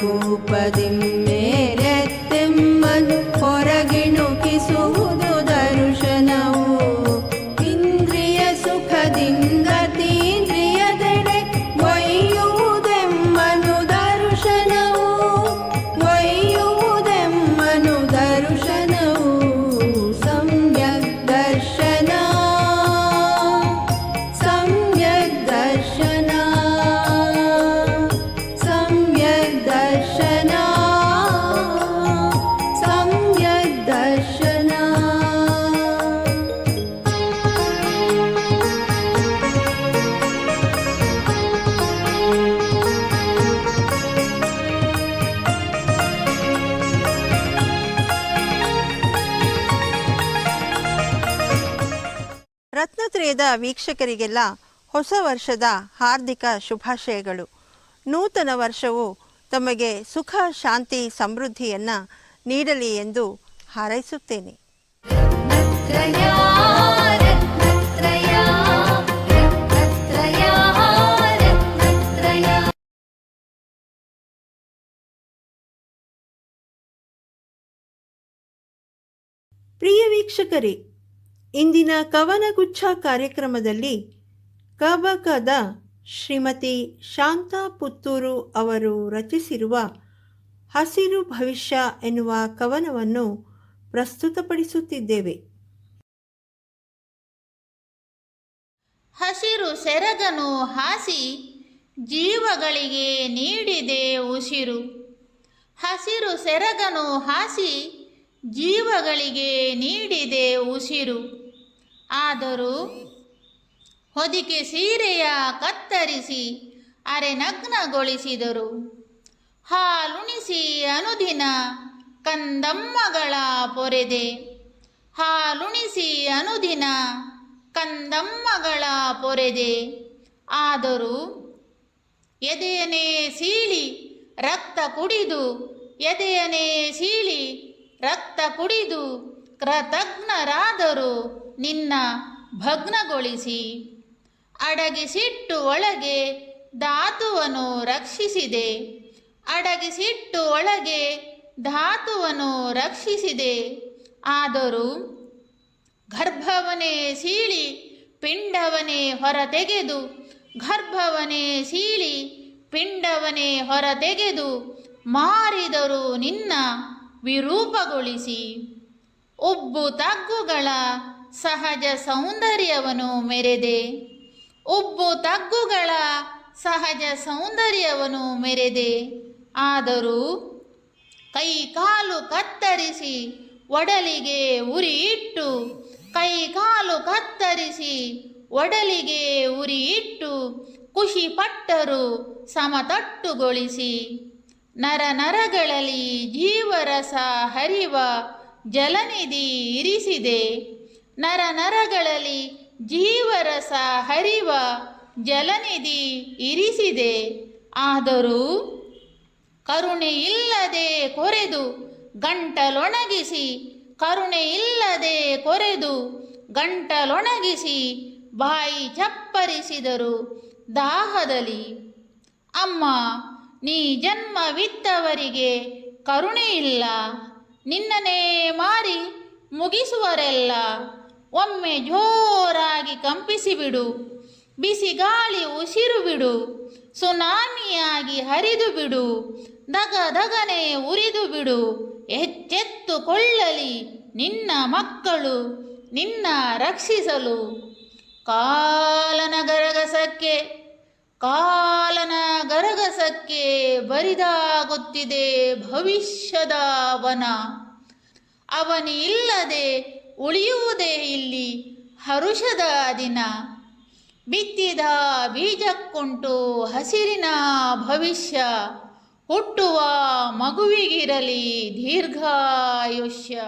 பூபதிம் ವಲಯದ ವೀಕ್ಷಕರಿಗೆಲ್ಲ ಹೊಸ ವರ್ಷದ ಹಾರ್ದಿಕ ಶುಭಾಶಯಗಳು. ನೂತನ ವರ್ಷವು ತಮಗೆ ಸುಖ, ಶಾಂತಿ, ಸಮೃದ್ಧಿಯನ್ನು ನೀಡಲಿ ಎಂದು ಹಾರೈಸುತ್ತೇನೆ. ಪ್ರಿಯ ವೀಕ್ಷಕರೇ ಇಂದಿನ ಕವನಗುಚ್ಛ ಕಾರ್ಯಕ್ರಮದಲ್ಲಿ ಕಬಕದ ಶ್ರೀಮತಿ ಶಾಂತಾ ಪುತ್ತೂರು ಅವರು ರಚಿಸಿರುವ ಹಸಿರು ಭವಿಷ್ಯ ಎನ್ನುವ ಕವನವನ್ನು ಪ್ರಸ್ತುತಪಡಿಸುತ್ತಿದ್ದೇವೆ. ಹಸಿರು ಸೆರಗನು ಹಾಸಿ ಜೀವಗಳಿಗೆ ನೀಡಿದೆ ಉಸಿರು. ಹಸಿರು ಸೆರಗನು ಹಾಸಿ ಜೀವಗಳಿಗೆ ನೀಡಿದೆ ಉಸಿರು. ಆದರೂ ಹೊದಿಕೆ ಸೀರೆಯ ಕತ್ತರಿಸಿ ಅರೆನಗ್ನಗೊಳಿಸಿದರು. ಹಾಲುಣಿಸಿ ಅನುದಿನ ಕಂದಮ್ಮಗಳ ಪೊರೆದೆ. ಹಾಲುಣಿಸಿ ಅನುದಿನ ಕಂದಮ್ಮಗಳ ಪೊರೆದೆ. ಆದರೂ ಎದೆಯನೇ ಸೀಳಿ ರಕ್ತ ಕುಡಿದು ಎದೆಯನೇ ಸೀಳಿ ಕುಡಿದು ಕೃತಜ್ಞರಾದರು. ನಿನ್ನ ಭಗ್ನಗೊಳಿಸಿ. ಅಡಗಿಸಿಟ್ಟು ಒಳಗೆ ಧಾತುವನ್ನು ರಕ್ಷಿಸಿದೆ. ಅಡಗಿಸಿಟ್ಟು ಒಳಗೆ ಧಾತುವನ್ನು ರಕ್ಷಿಸಿದೆ. ಆದರೂ ಗರ್ಭವನೇ ಸೀಳಿ ಪಿಂಡವನೇ ಹೊರತೆಗೆದು, ಗರ್ಭವನೇ ಸೀಳಿ ಪಿಂಡವನೇ ಹೊರತೆಗೆದು ಮಾರಿದರು ನಿನ್ನ ವಿರೂಪಗೊಳಿಸಿ. ಉಬ್ಬು ತಗ್ಗುಗಳ ಸಹಜ ಸೌಂದರ್ಯವನ್ನು ಮೆರೆದೆ. ಉಬ್ಬು ತಗ್ಗುಗಳ ಸಹಜ ಸೌಂದರ್ಯವನ್ನು ಮೆರೆದೆ. ಆದರೂ ಕೈ ಕಾಲು ಕತ್ತರಿಸಿ ಒಡಲಿಗೆ ಉರಿ ಇಟ್ಟು ಕೈ ಕಾಲು ಕತ್ತರಿಸಿ ಒಡಲಿಗೆ ಉರಿ ಇಟ್ಟು ಖುಷಿ ಪಟ್ಟರು ಸಮತಟ್ಟುಗೊಳಿಸಿ. ನರ ನರಗಳಲ್ಲಿ ಜೀವರಸ ಹರಿವ ಜಲನಿಧಿ ಇರಿಸಿದೆ. ನರ ನರಗಳಲ್ಲಿ ಜೀವರಸ ಹರಿವ ಜಲನಿಧಿ ಇರಿಸಿದೆ. ಆದರೂ ಕರುಣೆ ಇಲ್ಲದೆ ಕೊರೆದು ಗಂಟಲೊಣಗಿಸಿ ಕರುಣೆ ಇಲ್ಲದೆ ಕೊರೆದು ಗಂಟಲೊಣಗಿಸಿ ಬಾಯಿ ಚಪ್ಪರಿಸಿದರು ದಾಹದಲ್ಲಿ. ಅಮ್ಮ ನೀ ಜನ್ಮವಿತ್ತವರಿಗೆ ಇಲ್ಲ. ನಿನ್ನನೇ ಮಾರಿ ಮುಗಿಸುವರೆಲ್ಲ ಒಮ್ಮೆ ಜೋರಾಗಿ ಕಂಪಿಸಿಬಿಡು. ಬಿಸಿ ಗಾಳಿ ಉಸಿರು ಬಿಡು ಸುನಾಮಿಯಾಗಿ ಹರಿದು ಬಿಡು ದಗ ದಗನೆ ಉರಿದು ಬಿಡು ಎಚ್ಚೆತ್ತುಕೊಳ್ಳಲಿ ನಿನ್ನ ಮಕ್ಕಳು, ನಿನ್ನ ರಕ್ಷಿಸಲು. ಕಾಲನ ಗರಗಸಕ್ಕೆ ಕಾಲನ ಗರಗಸಕ್ಕೆ ಬರಿದಾಗುತ್ತಿದೆ ಭವಿಷ್ಯದ ವನ. ಅವನಿಲ್ಲದೆ ಉಳಿಯುವುದೇ ಇಲ್ಲಿ ಹರುಷದ ದಿನ. ಬಿತ್ತಿದ ಬೀಜಕ್ಕುಂಟು ಹಸಿರಿನ ಭವಿಷ್ಯ. ಹುಟ್ಟುವ ಮಗುವಿಗಿರಲಿ ದೀರ್ಘಾಯುಷ್ಯ.